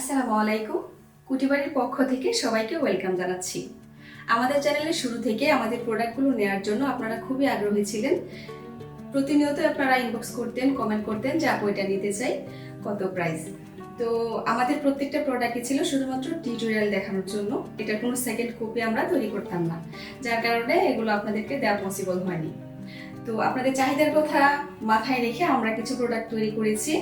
আসসালামু আলাইকুম। কুটিবাড়ির পক্ষ থেকে সবাইকে ওয়েলকাম জানাচ্ছি। আমাদের চ্যানেলের শুরু থেকে আমাদের প্রোডাক্টগুলো নেওয়ার জন্য আপনারা খুবই আগ্রহী ছিলেন। প্রতিনিয়ত আপনারা ইনবক্স করতেন কমেন্ট করতেন যে, আপু, এটা নিতে চাই। কত প্রাইস তো আমাদের প্রত্যেকটা প্রোডাক্টই ছিল শুধুমাত্র টিউটোরিয়াল দেখানোর জন্য। এটার কোনো সেকেন্ড কপি আমরা তৈরি করতাম না। যার কারণে এগুলো আপনাদেরকে দেওয়া পসিবল হয়নি। তো আপনাদের চাহিদার কথা মাথায় রেখে আমরা কিছু প্রোডাক্ট তৈরি করেছি।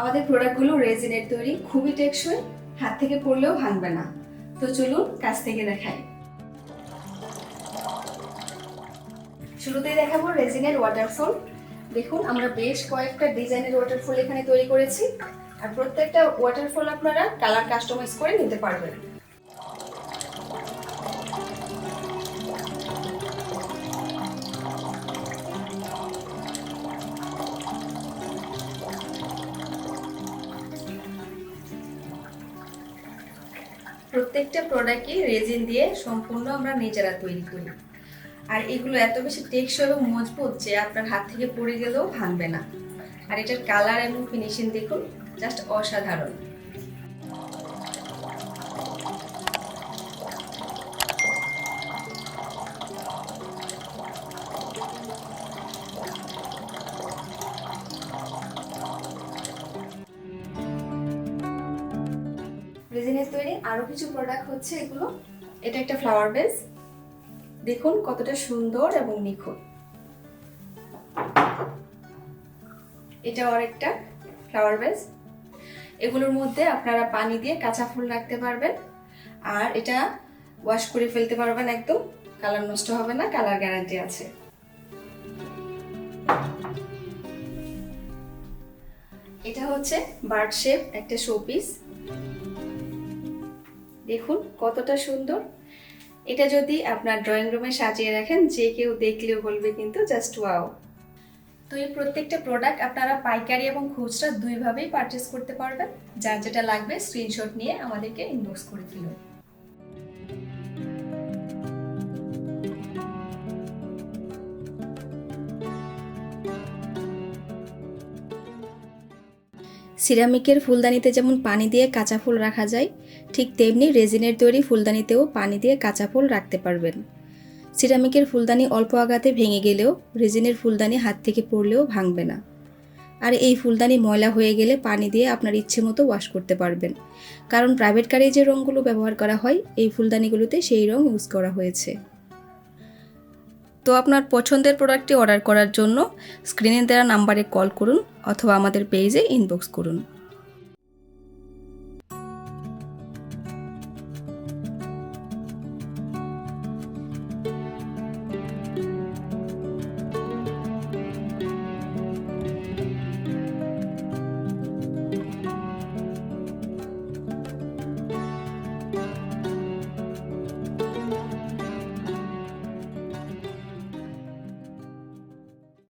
আমাদের প্রোডাক্টগুলো রেজিনের তৈরি, খুবই টেকসই, হাত থেকে পড়লেও ভাঙবে না। তো চলুন কাছ থেকে দেখাই। শুরুতেই দেখাবো রেজিনের ওয়াটারফল দেখুন, আমরা বেশ কয়েকটা ডিজাইনের ওয়াটারফল এখানে তৈরি করেছি। আর প্রত্যেকটা ওয়াটারফল আপনারা কালার কাস্টমাইজ করে নিতে পারবেন। প্রত্যেকটা প্রোডাক্টই রেজিন দিয়ে সম্পূর্ণ আমরা নিজেরা তৈরি করি। আর এগুলো এত বেশি টেকসই এবং মজবুত যে আপনার হাত থেকে পড়ে গেলেও ভাঙবে না। আর এটার কালার এবং ফিনিশিং দেখুন জাস্ট অসাধারণ। রেজিনের তৈরি, আরও কিছু প্রোডাক্ট হচ্ছে এগুলো। এটা একটা ফ্লাওয়ার বেস দেখুন কতটা সুন্দর এবং নিখুঁত। এটা আরেকটা ফ্লাওয়ার বেস এগুলোর মধ্যে আপনারা পানি দিয়ে কাঁচা ফুল রাখতে পারবেন। আর এটা ওয়াশ করে ফেলতে পারবেন একদম। কালার নষ্ট হবে না কালার গ্যারান্টি আছে। এটা হচ্ছে বার্ড শেপ একটা শোপিস দেখুন কতটা সুন্দর। এটা যদি আপনার ড্রয়িং রুমে সাজিয়ে রাখেন, যে কেউ দেখলেও বলবে কিন্তু জাস্ট ওয়াও তো এই প্রত্যেকটা প্রোডাক্ট আপনারা পাইকারি এবং খুচরা দুইভাবেই পারচেস করতে পারবেন। যার যেটা লাগবে স্ক্রিনশট নিয়ে আমাদেরকে ইনবক্স করে ফেলুন সিরামিকের ফুলদানিতে যেমন পানি দিয়ে কাঁচা ফুল রাখা যায়, ঠিক তেমনি রেজিনের তৈরি ফুলদানিতেও পানি দিয়ে কাঁচা ফুল রাখতে পারবেন। সিরামিকের ফুলদানি অল্প আঘাতে ভেঙে গেলেও রেজিনের ফুলদানি হাত থেকে পড়লেও ভাঙবে না। আর এই ফুলদানি ময়লা হয়ে গেলে পানি দিয়ে আপনার ইচ্ছে মতো ওয়াশ করতে পারবেন। কারণ প্রাইভেট কারে যে রঙগুলো ব্যবহার করা হয়, এই ফুলদানিগুলোতে সেই রং ইউজ করা হয়েছে। তো আপনার পছন্দের প্রোডাক্টটি অর্ডার করার জন্য স্ক্রিনে দেওয়া নাম্বারে কল করুন অথবা আমাদের পেজে ইনবক্স করুন।